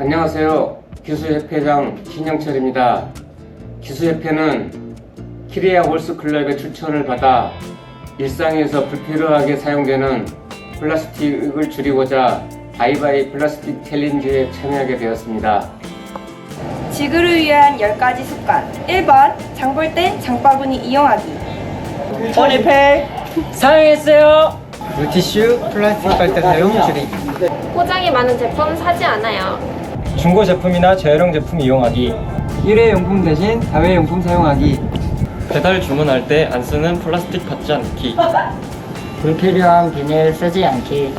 안녕하세요. 기수협회장 신영철입니다. 기수협회는 키리아 홀스클럽의 추천을 받아 일상에서 불필요하게 사용되는 플라스틱을 줄이고자 바이바이 플라스틱 챌린지에 참여하게 되었습니다. 지구를 위한 10가지 습관 1번 장볼땐 장바구니 이용하기 허니팩 사용했어요. 물티슈 플라스틱 빨대 사용 줄이기. 포장이 많은 제품 사지 않아요. 중고 제품이나 재활용 제품 이용하기. 일회용품 대신 다회용품 사용하기. 배달 주문할 때 안 쓰는 플라스틱 받지 않기. 불필요한 비닐 쓰지 않기.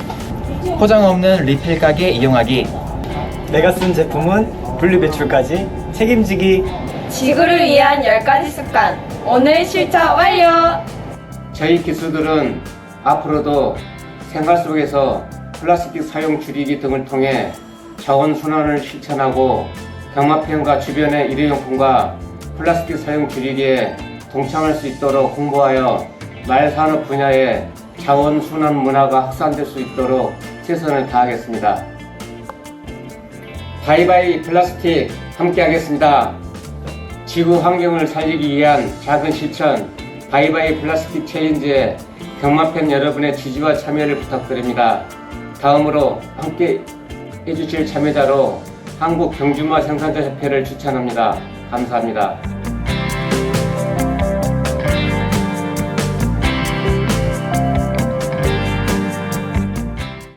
포장 없는 리필 가게 이용하기. 내가 쓴 제품은 분리 배출까지 책임지기. 지구를 위한 10가지 습관 오늘 실천 완료! 저희 기수들은 앞으로도 생활 속에서 플라스틱 사용 줄이기 등을 통해 자원 순환을 실천하고 경마편과 주변의 일회용품과 플라스틱 사용 줄이기에 동참할 수 있도록 홍보하여 말산업 분야에 자원 순환 문화가 확산될 수 있도록 최선을 다하겠습니다. 바이바이 플라스틱 함께 하겠습니다. 지구 환경을 살리기 위한 작은 실천 바이바이 플라스틱 챌린지에 경마팬 여러분의 지지와 참여를 부탁드립니다. 다음으로 함께 해주실 참여자로 한국 경주마 생산자 협회를 추천합니다. 감사합니다.